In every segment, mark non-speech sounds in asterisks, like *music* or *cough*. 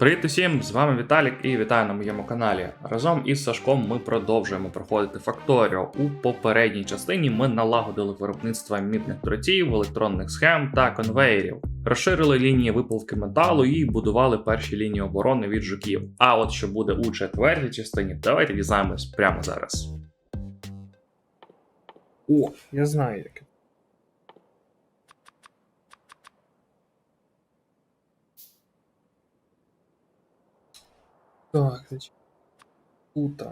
Привіт усім! З вами Віталік і вітаю на моєму каналі. Разом із Сашком ми продовжуємо проходити Факторіо. У попередній частині ми налагодили виробництво мідних дротів, електронних схем та конвеєрів, розширили лінії випалки металу і будували перші лінії оборони від жуків. А от що буде у четвертій частині, давайте дізнаємось прямо зараз. О, я знаю яке. Так, значить. Тут.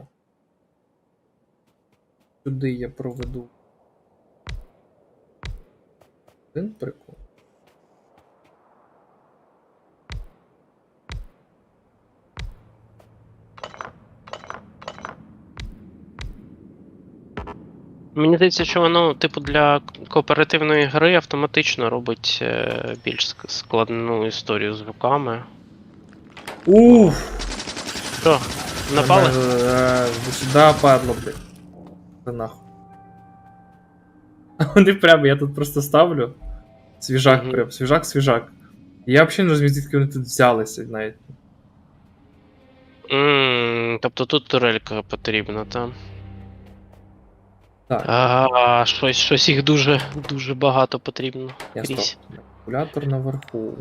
Сюди я проведу. Один прикол. Мені здається, що воно, типу, для кооперативної гри автоматично робить е, більш складну історію з руками. Уф! Що, напали? До сюди падло, блядь. Це нахуй. *laughs* Вони прямо, я тут просто ставлю. Свіжак Мгм. прям, свіжак, свіжак. Я взагалі не розумію, звідки вони тут взялися навіть. М, Тобто тут турелька потрібна, там. Так. А, щось, щось їх дуже, дуже багато потрібно. Я стоп. Калькулятор наверху.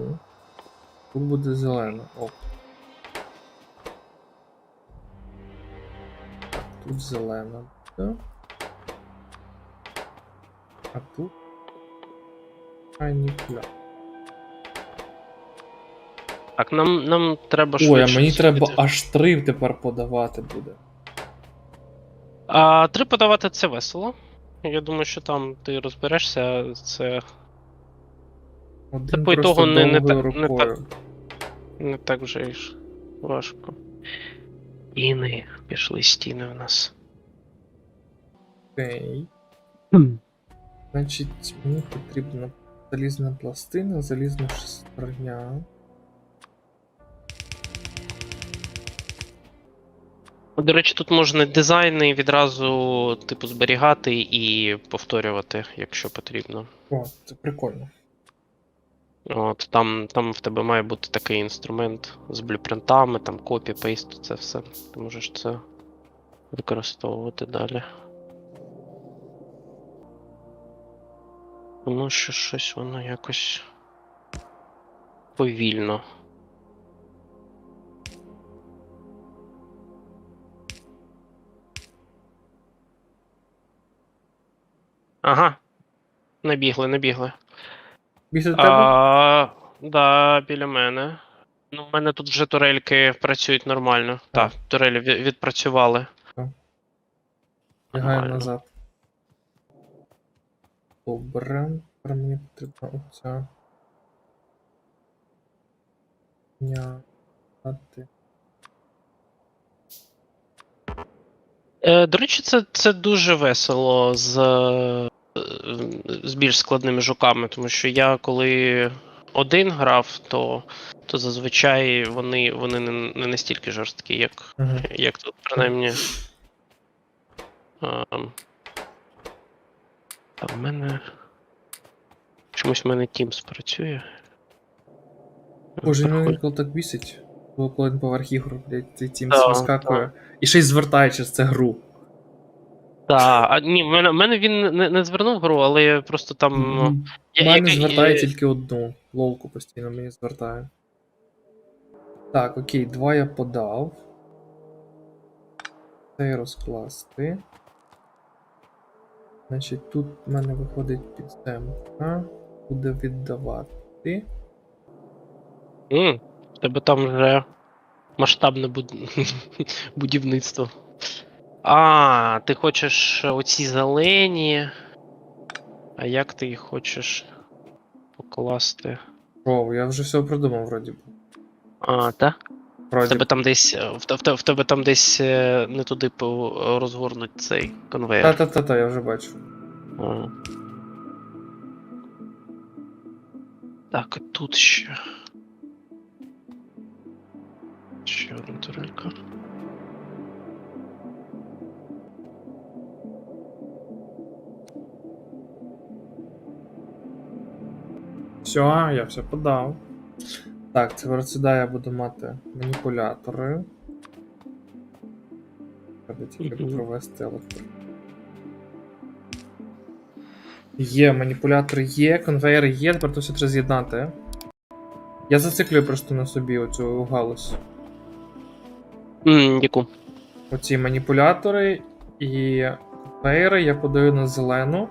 Тут буде зелено. Оп. Тут зелено. Да? А тут. Канікуля. Так, нам, нам треба Ой, а швидше мені треба аж три тепер подавати буде. А три подавати це весело. Я думаю, що там ти розберешся, це Один по просто ітогу не- не так- не рукою. не так вже ж важко. Стіни, пішли стіни в нас. Окей. Значить, мені потрібна залізна пластина, залізна шестерня. До речі, тут можна дизайни відразу, типу, зберігати і повторювати, якщо потрібно. О, це прикольно. От, там, там в тебе має бути такий інструмент з блюпринтами, там копі, пейст, це все. Ти можеш це використовувати далі. Тому що щось воно якось повільно. Ага. Набігли, набігли. Після тебе? А, да, біля мене. Ну, в мене тут вже турельки працюють нормально. А. Так, турелі ві- відпрацювали. Лягаю нормально. назад. Добре. Тепер мені потрібна оця. Няти. Е, до речі, це, це дуже весело з, е, з більш складними жуками, тому що я коли один грав, то, то зазвичай вони, вони не, не настільки жорсткі, як, Угу. як тут, принаймні. А, а в мене. Чомусь в мене Teams працює. Боже, мене інколи так бісить. Бо коли поверх ігор, блядь, цей Да, вискакує. І ще й звертає через це гру. Так, а ні, в мене, в мене він не, не звернув гру, але я просто там. М, я- У мене я- звертає я- тільки одну. Лолку постійно мені звертає. Так, окей, два я подав. Цей розкласти. Значить, тут в мене виходить підземка. Буде віддавати. М, в тебе там вже масштабне буд... *laughs* будівництво. А, ти хочеш оці зелені. А як ти їх хочеш покласти? О, я вже все придумав, вроді. А, так? В Вроді. тебе там десь. е, В, те- в, те- в тебе там десь е, не туди по- розгорнуть цей конвейер. Та-та-та-та, я вже бачу. А. Так, і тут ще. Ще одна турелька. Все, я все подав. Так, тепер сюди я буду мати маніпулятори. Треба тільки провести електро. Є, маніпулятори є, конвейери є, тепер то все треба з'єднати. Я зациклюю просто на собі оцю галузь. М, яку? Оці маніпулятори і конвейери я подаю на зелену,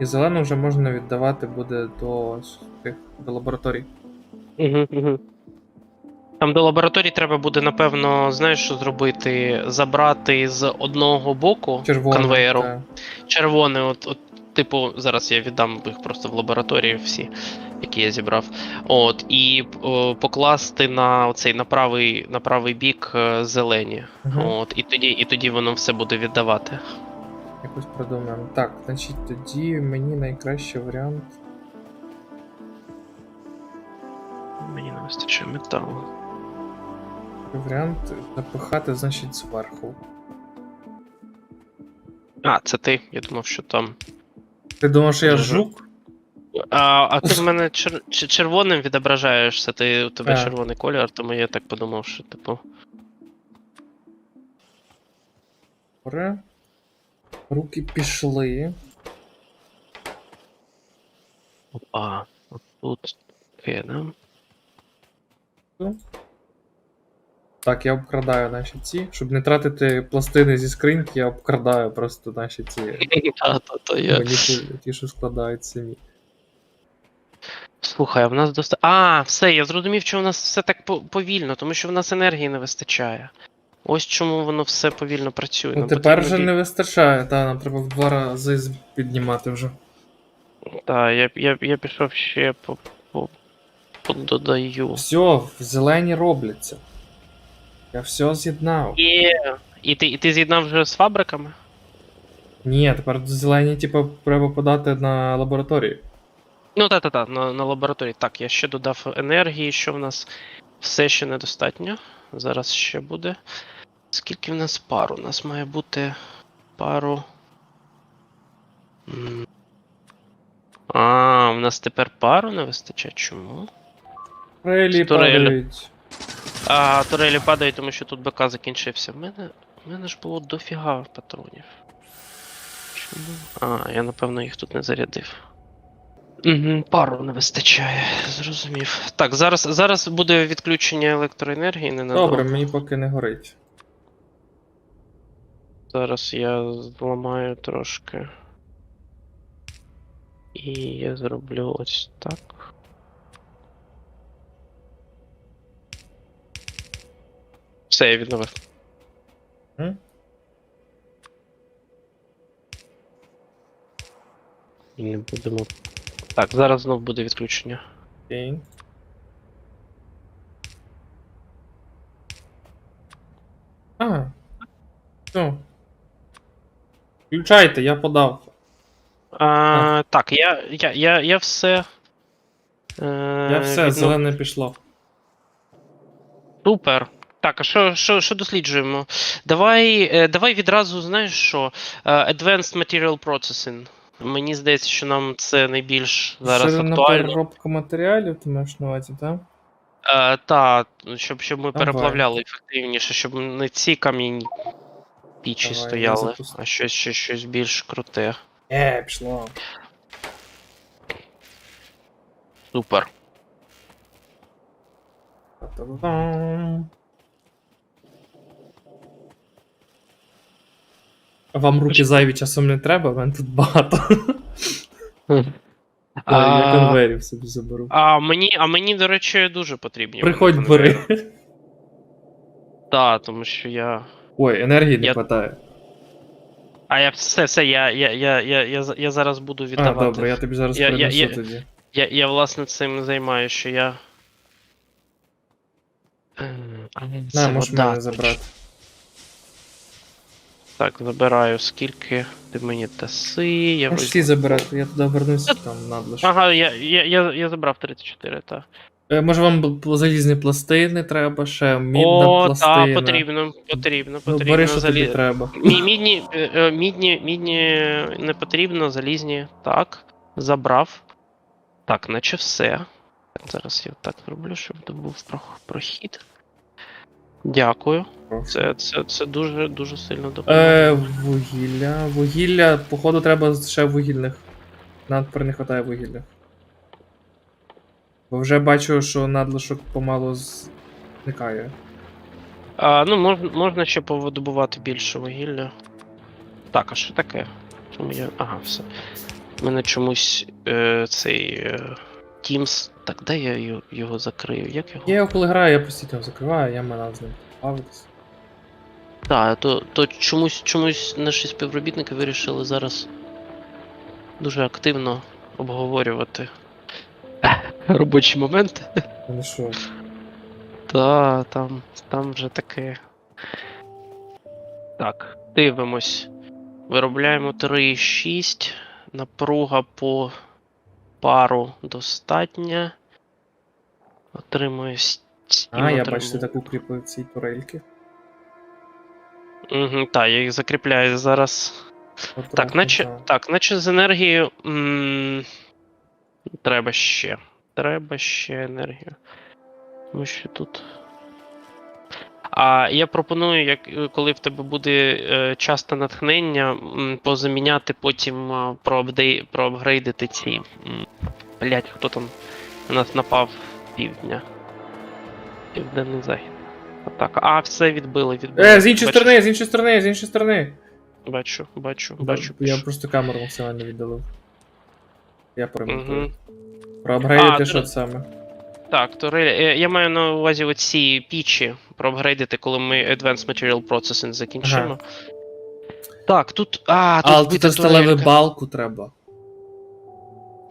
і зелену вже можна віддавати буде до с- до лабораторій. Угу, угу. Там до лабораторії треба буде, напевно, знаєш, що зробити? Забрати з одного боку Червоний. конвейеру та. червоне, от, от, типу, зараз я віддам їх просто в лабораторії всі, які я зібрав. От, і о, покласти на оцей на правий, на правий бік е, зелені. Мгм. От, і тоді, і тоді воно все буде віддавати. Якось придумаємо. Так, значить, тоді мені найкращий варіант. Мені не вистачає металу. Варіант запихати, значить, зверху. А, це ти. Я думав, що там. Ти думав, що я жук? А, а ти в мене чер- ч- червоним відображаєшся, ти у тебе Так. червоний колір, тому я так подумав, що типу. Добре. Руки пішли. Опа, от тут кинем. Так, я обкрадаю наші ці. Щоб не тратити пластини зі скриньки, я обкрадаю просто наші ці *laughs* ті, що складають самі. Слухай, а в нас доста. А, все, я зрозумів, що в нас все так повільно, тому що в нас енергії не вистачає. Ось чому воно все повільно працює. Ну тепер вже не вистачає, та нам треба в два рази піднімати вже. Та, я, я, я пішов ще по, по, пододаю. Все, в зелені робляться. Я все з'єднав. Є. І ти, і ти з'єднав вже з фабриками? Ні, тепер зелені, типу, треба подати на лабораторію. Ну та та та на, на лабораторії. Так, я ще додав енергії, що в нас все ще недостатньо. Зараз ще буде. Скільки в нас пару? У нас має бути пару. М. А, в нас тепер пару не вистачає. Чому? Релі Турелі. падають. А, турелі падають, тому що тут БК закінчився. В мене, в мене ж було дофіга патронів. Чому? А, я напевно їх тут не зарядив. Угу, пару не вистачає, зрозумів. Так, зараз, зараз буде відключення електроенергії, не Добре, мені поки не горить. Зараз я зламаю трошки. І я зроблю ось так. Все, я відновив. М? І не будемо. Так, зараз знов буде відключення. Окей. А. Все. Включайте, я подав. А, Так, я, я, я, я все. Е, Я все, віднов- зелене пішло. Супер. Так, а що, що, що досліджуємо? Давай, е, давай відразу, знаєш що? Е, Advanced Material Processing. Мені здається, що нам це найбільш зараз Зелена актуально. переробка матеріалів, ти маєш на увазі, так? Е, та, щоб, щоб ми Давай. переплавляли ефективніше, щоб не ці кам'яні пічі Давай, стояли, а щось, щось, щось більш круте. Е, пішло. Супер. Та-та-та-дам. Вам руки зайві часом не треба, в мене тут багато. А... Я конвейерів собі заберу. а, мені, а мені, до речі, дуже потрібні. вони Приходь, конвейери. бери. Так, тому що я. Ой, енергії не Я- вистачає. А я все, все, я, я, я, я, я, за- я зараз буду А, віддавати. добре, я тобі зараз Я- я- принесу тоді. Я, я власне цим займаюся, що я. Е, а, На, це можеш вода, мене забрати. Так, забираю, скільки ти мені даси, я Можеш всі забирати, я туди вернуся там надлиш. Ага, я, я, я, я забрав 34, так. Е, Може вам залізні пластини треба, ще мідна О, пластина. так, потрібно, потрібно, Ну, бери, що тобі треба. Мі, мідні, е, е, мідні, мідні не потрібно, залізні. Так, забрав. Так, наче все. Так, зараз я так зроблю, щоб був прох- прохід. Дякую. Це, це, це дуже дуже сильно допомагає. Е, вугілля. Вугілля, походу, треба ще вугільних. Нам тепер не вистачає вугілля. Бо вже бачу, що надлишок помалу зникає. А, ну, можна, можна ще повидобувати більше вугілля. Так, а що таке? Чому я. Ага, все. У мене чомусь е, цей е, Teams. Так, де я його, його закрию? Як його? Я його коли граю, я постійно закриваю, я маю з ним бавитися. Так, то, то чомусь, чомусь наші співробітники вирішили зараз дуже активно обговорювати *laughs* робочі моменти. Ну що, Та, там, там вже таке. Так, дивимось. Виробляємо 3,6. Напруга по пару достатня. Отримує а, я бачите, так укріпив ці турельки. Угу, так, я їх закріпляю зараз. От Так, трохи, наче, да. так, наче з енергією. М- треба ще. Треба ще енергію. Тому що тут. А я пропоную, як, е, коли в тебе буде е, часто натхнення, м, позаміняти потім е, проапдей, проапгрейдити ці. Блять, хто там на нас напав півдня. Південний захід. Так, а, все відбили, відбили. Е, з іншої Бачиш? сторони, з іншої сторони, з іншої сторони. Бачу, бачу, бачу. Я бачу. просто камеру максимально віддалив. Я перемонтую. Мгм. Проапгрейдити що до- саме. Так, то я маю на увазі оці пічі проапгрейдити, коли ми Advanced Material Processing закінчимо. Так, тут. А, тут А, вбита тут сталеву балку треба.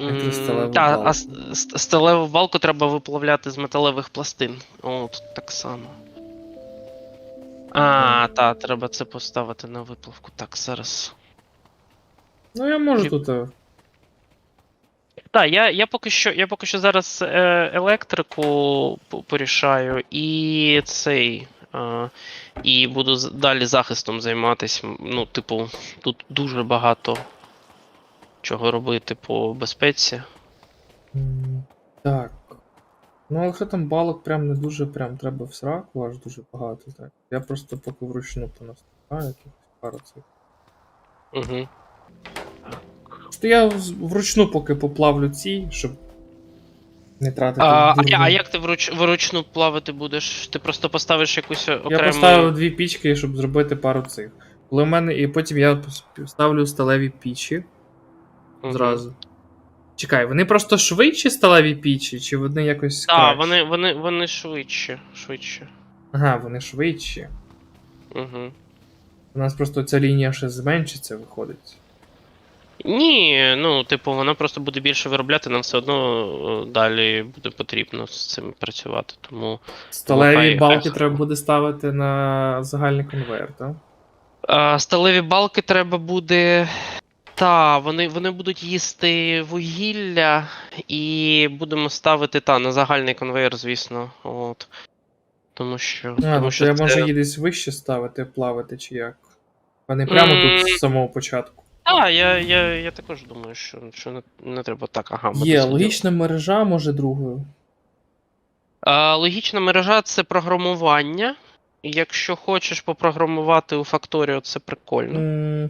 М, Якусь сталеву Та, балку. а сталеву балку треба виплавляти з металевих пластин. О, тут так само. А, та, треба це поставити на виплавку. Так, зараз. Ну я можу Чи- тут. Так, я, я поки що, я поки що зараз е, електрику порішаю і цей. Е, і буду далі захистом займатися. Ну, типу, тут дуже багато чого робити по безпеці. Так. Ну, якщо там балок прям не дуже прям треба в сраку, аж дуже багато. Так. Я просто поки вручну понаступаю якихось пару цих. Угу. Що я вручну поки поплавлю ці, щоб не тратити. А, а, дурно. а як ти вруч, вручну плавати будеш? Ти просто поставиш якусь окрему. Я поставив дві пічки, щоб зробити пару цих. Коли в мене. І потім я ставлю сталеві пічі Мгм. зразу. Чекай, вони просто швидші сталеві пічі, чи вони якось. Так, вони, вони, вони швидше. швидше. Ага, вони швидші. Угу. У нас просто ця лінія ще зменшиться, виходить. Ні, ну, типу, вона просто буде більше виробляти, нам все одно е, далі буде потрібно з цим працювати. Тому. Сталеві балки хай- треба буде ставити на загальний конвейер, так? А, сталеві балки треба буде. Та, вони, вони будуть їсти вугілля, і будемо ставити та, на загальний конвейер, звісно. От. Тому що. А, тому ну, що я це... можу її десь вище ставити, плавати, чи як. А не прямо М. тут з самого початку. А, я, я, я також думаю, що, що не, не треба так. Ага, ми Є, логічна мережа, може другою. А, логічна мережа це програмування. Якщо хочеш попрограмувати у Factorio, це прикольно. М,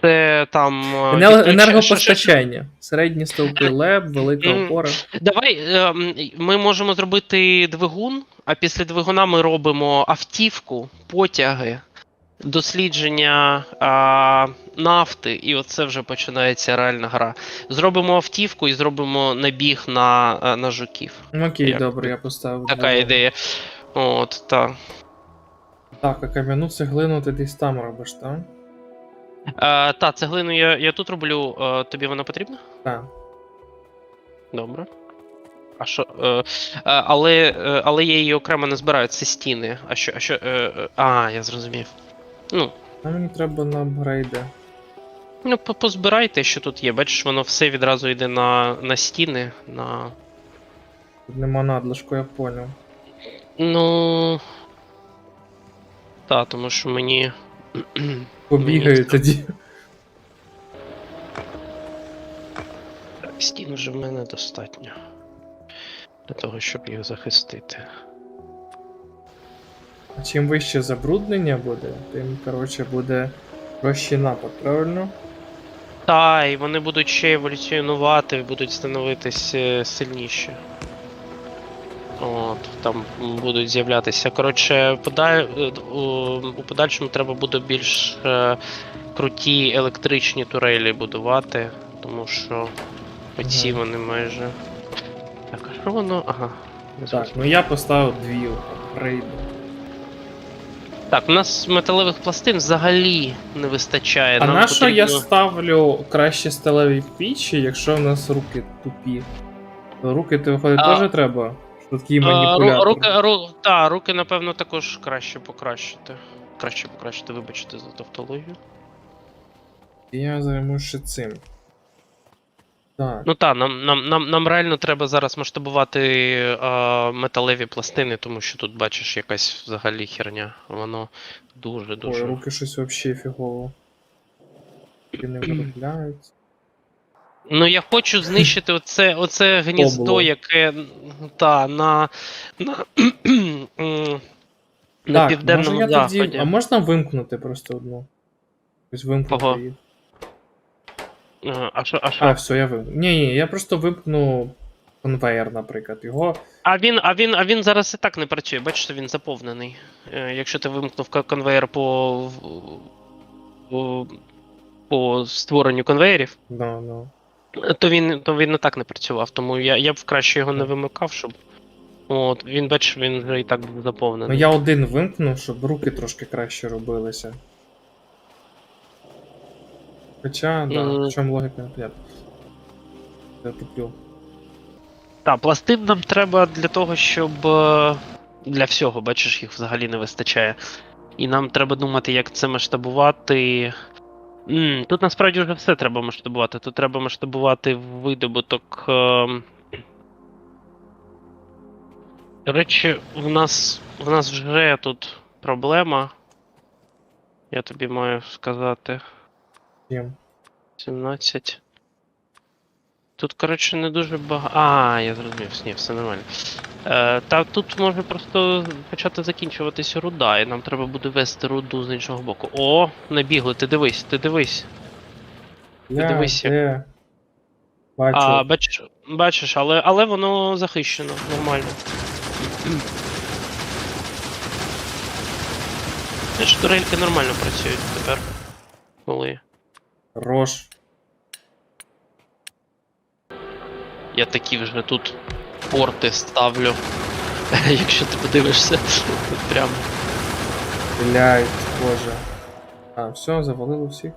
Це там. Енер- Енергопостачання. *laughs* Середні стовпи леб, велика опора. Давай ем, ми можемо зробити двигун, а після двигуна ми робимо автівку, потяги, дослідження а, нафти, і оце вже починається реальна гра. Зробимо автівку і зробимо набіг на, е, на жуків. Окей, Як добре, я поставив. Така двигун. ідея. От, так. Так, а кам'яну цеглину ти десь там робиш, так? Е, та, цеглину я, я тут роблю. Е, тобі вона потрібна? Так. Добре. А що. Е, е, але, е, але я її окремо не збираю, це стіни. А що. А, що е, а я зрозумів. Ну, А мені треба на апгрейди. ну по- позбирайте, що тут є. Бачиш, воно все відразу йде на, на стіни. На... Тут нема надлишку, я поняв. Ну. Та, тому що мені. *clears throat* Побігаю Мені тоді. Так, стін вже в мене достатньо. Для того, щоб їх захистити. А чим вище забруднення буде, тим, коротше, буде кращий напад, правильно? Та, і вони будуть ще еволюціонувати, будуть становитись е, сильніші. От, там будуть з'являтися. Коротше, подаль... е, у, подальшому треба буде більш е, круті електричні турелі будувати, тому що оці вони майже. Так, а що воно? Ага. Так, ну я поставив дві рейди. Так, у нас металевих пластин взагалі не вистачає. А Нам на що я ставлю краще сталеві пічі, якщо в нас руки тупі? То руки то виходить А- теж треба? Швидкий А, ру- маніпулятор. руки, ру, та, руки, напевно, також краще покращити. Краще покращити, вибачте за тавтологію. Я займусь ще цим. Так. Ну так, нам, нам, нам, нам реально треба зараз масштабувати а, металеві пластини, тому що тут бачиш якась взагалі херня. Воно дуже Ой, руки щось вообще фігово. І не виробляються. Ну я хочу знищити оце, оце гніздо, яке та, на, на, на Так, південному може я заході. тоді. А можна вимкнути просто одну? Ось вимкнути Кого? її. Ага, А що, а що? А, все, я вимкну. Ні, ні, я просто вимкну конвейер, наприклад. Його. А він, а він, а він зараз і так не працює, бачите, він заповнений. Е, Якщо ти вимкнув конвейер по, по, по створенню конвейерів, Да, да. то він, то він і так не працював. Тому я, я б краще його не вимикав, щоб. От, він бачиш, він вже і так був Ну заповнений. я один вимкнув, щоб руки трошки краще робилися. Хоча, да, Мгм. в чому логіка непонятна. Я туплю. Так, пластин нам треба для того, щоб. е, Для всього, бачиш, їх взагалі не вистачає. І нам треба думати, як це масштабувати. Тут насправді вже все треба масштабувати. Тут треба масштабувати видобуток. ем, До речі, в нас, в нас вже тут проблема. Я тобі маю сказати. Чим? 17. Тут, коротше, не дуже багато. А, я зрозумів, ні, все нормально. Е, та тут може просто почати закінчуватися руда, і нам треба буде вести руду з іншого боку. О, набігли, ти дивись, ти дивись. Я дивись, де? Бачу. А, бачиш, бачиш, але, але воно захищено, нормально. Знаєш, турельки нормально працюють тепер. Коли. Рош. Я такі вже тут порти ставлю. *laughs* Якщо ти подивишся, тут прямо. Блять, боже. А, все, завалило всіх.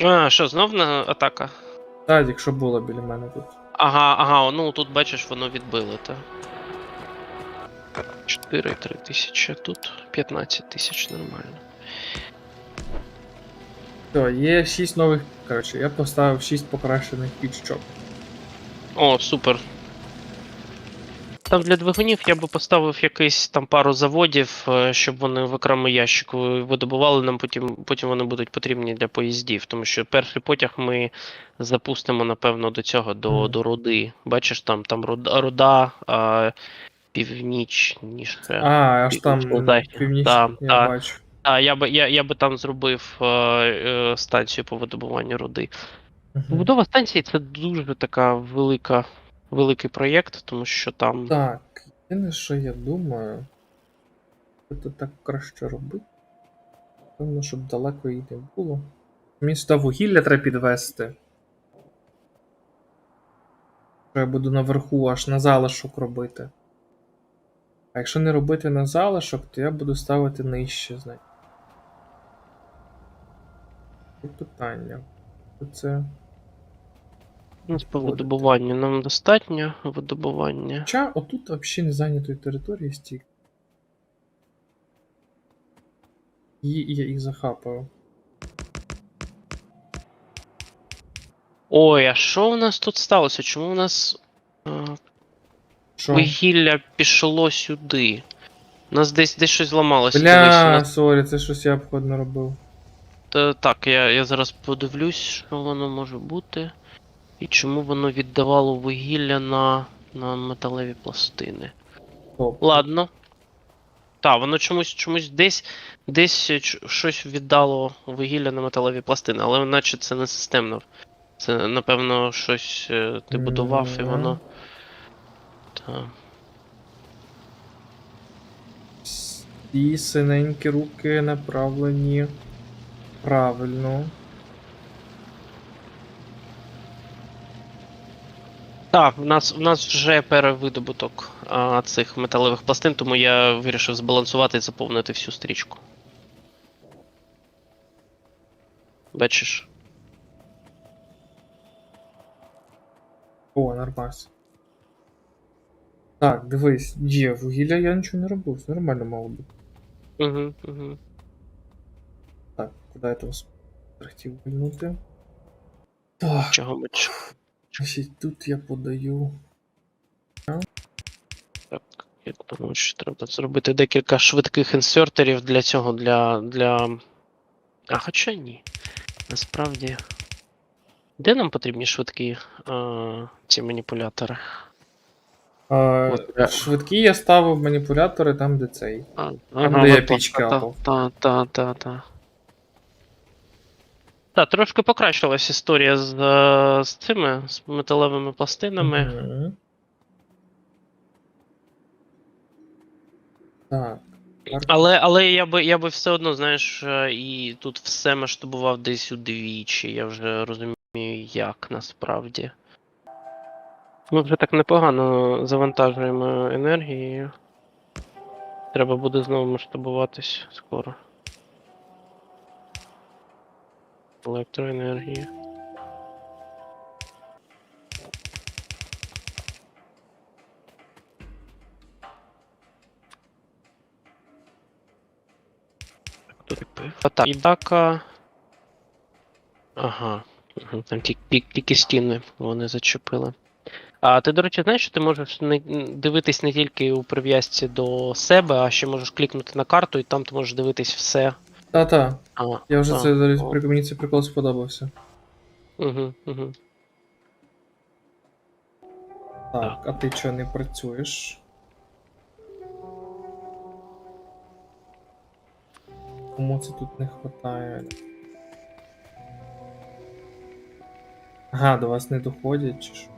А, що, знов на атака? Так, якщо було біля мене тут. Ага, ага, ну тут бачиш, воно відбило, та. 4 3 тисячі, тут 15 тисяч нормально. Все, є 6 нових. Коротше, я поставив 6 покращених пічок. О, супер. Там для двигунів я би поставив якийсь там пару заводів, е, щоб вони в окремий ящик видобували нам, потім, потім вони будуть потрібні для поїздів. Тому що перший потяг ми запустимо, напевно, до цього, до, до руди. Бачиш, там, там руда, руда а, північніше. А, аж там Захід. північ, Да, я да. бачу. А, я би, я, я би там зробив е, е, станцію по видобуванню руди. Мгм. Побудова станції це дуже така велика, великий проєкт, тому що там. Так, єдине, що я думаю. Що тут так краще робити? Певно, щоб далеко її не було. Сюди вугілля треба підвести. Що я буду наверху аж на залишок робити. А якщо не робити на залишок, то я буду ставити нижче, знаєте. Тут питання. Це. У нас по видобуванню нам достатньо видобування. Хоча отут взагалі не зайнятої території стільки. І я їх захапаю. Ой, а що у нас тут сталося? Чому у нас е, Що? вугілля пішло сюди? У нас десь десь щось зламалося. Бля, нас... сорі, це щось я обходно робив. Та, так, я, я зараз подивлюсь, що воно може бути. І чому воно віддавало вугілля на, на металеві пластини? Тобто, Ладно. Так, воно чомусь чомусь десь десь е, щось віддало вугілля на металеві пластини, але наче це не системно. Це, напевно, щось е, ти будував і воно. Так. Ці синенькі руки направлені правильно. Так, в нас, в нас вже перевидобуток а, цих металевих пластин, тому я вирішив збалансувати і заповнити всю стрічку. Бачиш? О, нормас. Так, дивись, є вугілля, я нічого не робив, все нормально мало бути. Угу, угу. Куди я там хотів вильнути? Так, Чого ми ч- тут я подаю. Так, я думаю, що треба зробити декілька швидких інсертерів для цього, для. для... А хоча ні. Насправді. Де нам потрібні швидкі а, ці маніпулятори? А, От, швидкі я ставив маніпулятори там, де цей. А, де я пічки та, та, та, та, та. Так, трошки покращилась історія з, е, з цими з металевими пластинами. Мгм. Так. Але, але я би я би все одно, знаєш, е, і тут все масштабував десь удвічі. Я вже розумію, як насправді. Ми вже так непогано завантажуємо енергією. Треба буде знову масштабуватись скоро. Електроенергії. Хто так пив? А так, Ідака. Ага. Там ті- ті- тільки стіни вони зачепили. А ти, до речі, знаєш, що ти можеш не, дивитись не тільки у прив'язці до себе, а ще можеш клікнути на карту, і там ти можеш дивитись все. Та-та. А, Я вже а, це зараз о. при- мені цей прикол сподобався. Угу, угу. Так, а ти чого не працюєш? Кому це тут не вистачає? Ага, до вас не доходять чи що?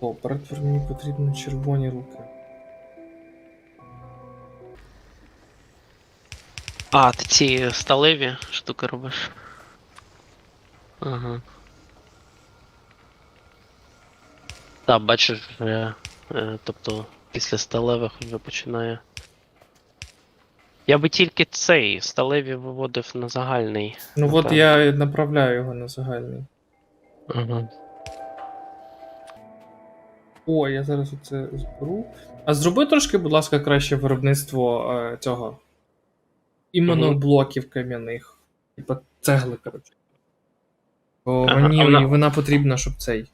О, перетвор мені потрібно червоні руки. А, ти ці сталеві штуки робиш. Ага. Так, бачиш, вже, е, тобто після сталевих вже починає. Я би тільки цей сталеві виводив на загальний. Ну от я направляю його на загальний. Ага. О, я зараз оце зберу. А зроби трошки, будь ласка, краще виробництво е, цього. Іменно Мгм. блоків кам'яних. Типа цегли, коротше. Бо Ага, мені вона- вона потрібна, щоб цей.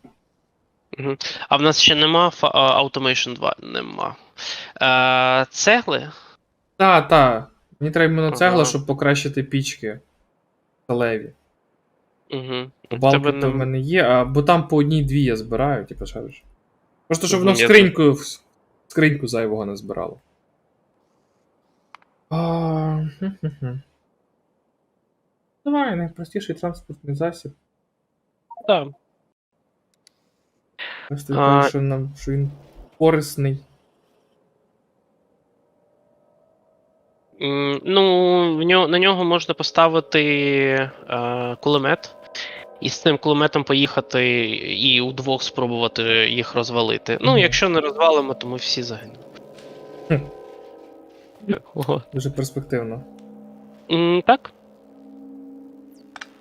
Угу. А в нас ще нема Automation 2? Нема. Е, цегли? Та, та. Мені треба іменно цегла, Ага. щоб покращити пічки сталеві. Угу. Балки то в мене є, а, бо там по одній-дві я збираю, типу, шариш. Просто щоб воно в скриньку, в скриньку зайвого не збирало. А. Давай, найпростіший транспортний засіб. Так. Просто А- що, нам, що він корисний. М, Ну, в нього, на нього можна поставити е, кулемет, і з цим кулеметом поїхати і удвох спробувати їх розвалити. Ну, якщо не розвалимо, то ми всі загинемо. Хм. Ого. Дуже перспективно. М, Так.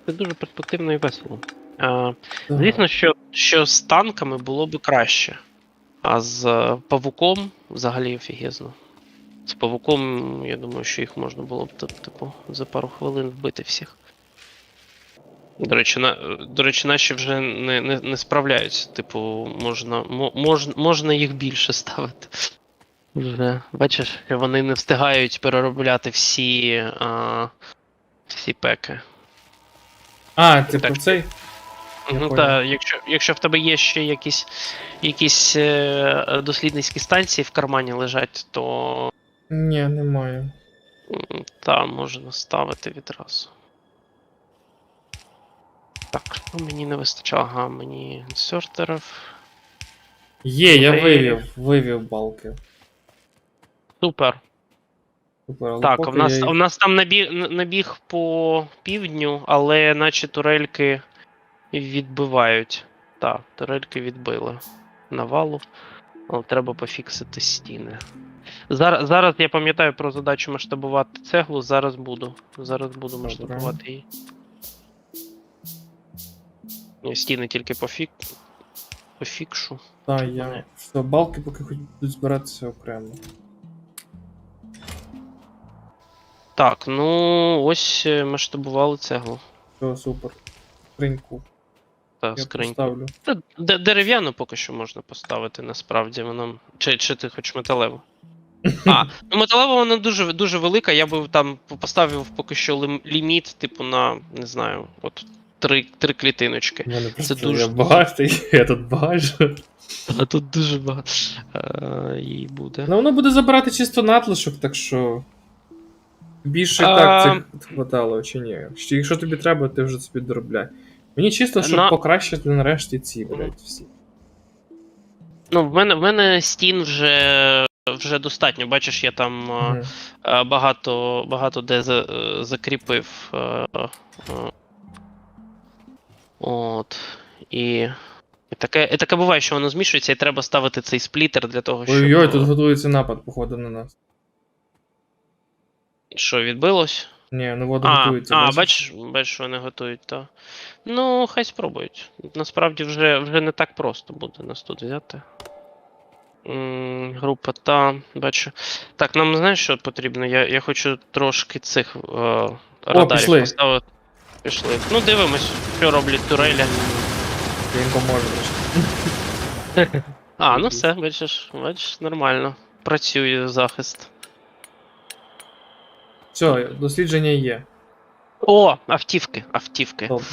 Це дуже перспективно і весело. А, Так. Звісно, що, що з танками було би краще. А з е, павуком взагалі офігезно. З павуком, я думаю, що їх можна було б тип- типу, за пару хвилин вбити всіх. До речі, на, до речі, наші вже не, не, не справляються. Типу, можна, мо, мож, можна їх більше ставити. Вже, бачиш, вони не встигають переробляти всі, а, всі пеки. А, ти Так. про цей? Ну понял. та, якщо, якщо в тебе є ще якісь, якісь е, дослідницькі станції в кармані лежать, то Ні, немає. та можна ставити відразу. Так, ну мені не вистачало, ага, мені інсертерів. Є, я вивів, вивів балки. Супер. Супер, Так, у нас, я у нас там набіг, набіг по півдню, але наче турельки відбивають. Так, турельки відбили навалу, але треба пофіксити стіни. Зараз, зараз я пам'ятаю про задачу масштабувати цеглу, зараз буду. Зараз буду Добре. масштабувати її. Стіни тільки пофік... пофікшу. Та, я. Все, балки поки хоч будуть збиратися окремо. Так, ну ось е, масштабували цеглу. Все, супер. Скриньку. Та Я скриньку. поставлю. Та де- дерев'яну поки що можна поставити, насправді воно. Чи, чи ти хоч металеву? *laughs* А, ну металева вона дуже, дуже велика, я би там поставив поки що лим- ліміт, типу, на, не знаю, от три, три клітиночки. У мене просто дуже- я багатий, *laughs* я тут багатий. А тут дуже багато е, їй буде. Ну воно буде забирати чисто надлишок, так що. Більше А, так цих хватало, чи ні? Якщо тобі треба, ти вже собі доробляй. Мені чисто, щоб На- покращити нарешті ці, блядь, всі. Ну, в мене, в мене стін вже, вже достатньо. Бачиш, я там е, Мгм. е, багато, багато де за, е, закріпив. е, От. І. І таке, і таке буває, що воно змішується, і треба ставити цей сплітер для того, щоб. Ой-ой, тут готується напад, походу, на нас. Що відбилось? Ні, ну воду А, готується. а бачиш, бачиш, що вони готують, то. Ну, хай спробують. Насправді вже, вже не так просто буде нас тут взяти. М, Група та, бачу. Так, нам знаєш, що потрібно? Я, я хочу трошки цих е, радарів пішли. поставити. Пішли. Ну, дивимось, що роблять турелі. Поможу трошки. *laughs* А, ну все, бачиш, бачиш, нормально. Працює захист. Все, дослідження є. О, автівки, автівки. Добре.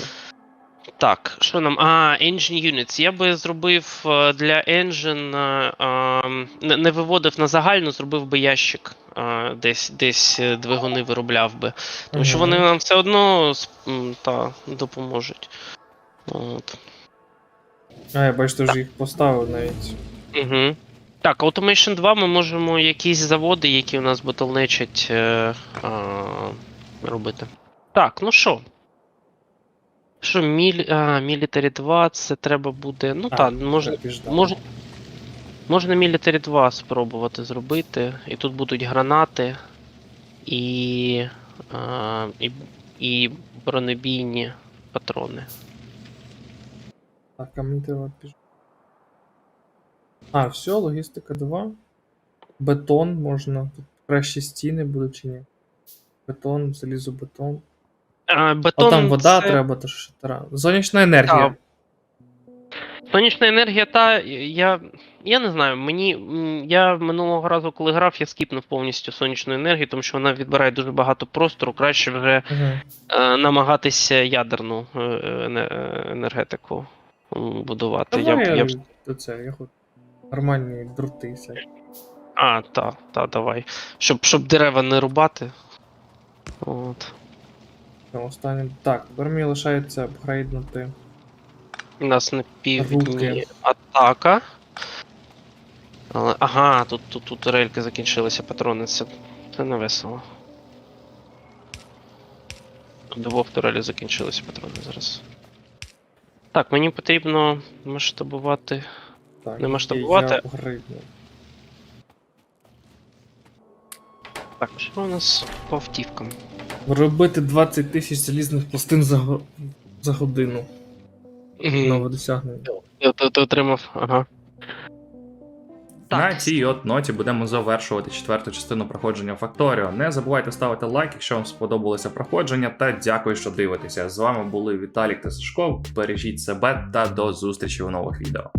Так, що нам? А, Engine Units. Я би зробив е, для Engine, е, ем, не, не виводив на загальну, зробив би ящик. е, Десь, десь е, двигуни виробляв би. Тому що вони нам все одно с- м, та, допоможуть. От. А, я бачу, ти вже їх поставив навіть. Угу. Так, Automation 2 ми можемо якісь заводи, які у нас ботлнечать, е, а, робити. Так, ну що? Що, міль, а, Military 2, це треба буде. Ну так, можна, можна, можна Military 2 спробувати зробити. І тут будуть гранати і, а, і, і бронебійні патрони. Так, а мені треба піж... А, все, логістика 2. Бетон можна. Тут кращі стіни будуть чи ні. Бетон, залізобетон. А, А там вода це... треба, то що треба. Сонячна енергія. Так. Сонячна енергія, та я. Я не знаю, мені. Я минулого разу, коли грав, я скіпнув повністю сонячну енергію, тому що вона відбирає дуже багато простору. Краще вже Угу. е, намагатися ядерну е, е, енергетику будувати. Давай я, я це, я хочу нормальні дроти всякі. А, та, та, давай. Щоб, щоб дерева не рубати. От. Там останнє. Так, тепер мені лишається апгрейднути. У нас на півдні атака. Але, ага, тут, тут, тут рельки закінчилися, патрони. Це, це не весело. Двох турелі закінчилися патрони зараз. Так, мені потрібно масштабувати. Так, Не масштабувати. Я. Так, що у нас по автівкам? Робити 20 тисяч залізних пластин за, го- за годину. Нове досягнення. Ти, ти отримав, ага. На цій от ноті будемо завершувати четверту частину проходження Факторіо. Не забувайте ставити лайк, якщо вам сподобалося проходження, та дякую, що дивитеся. З вами були Віталік та Сашко. Бережіть себе та до зустрічі у нових відео.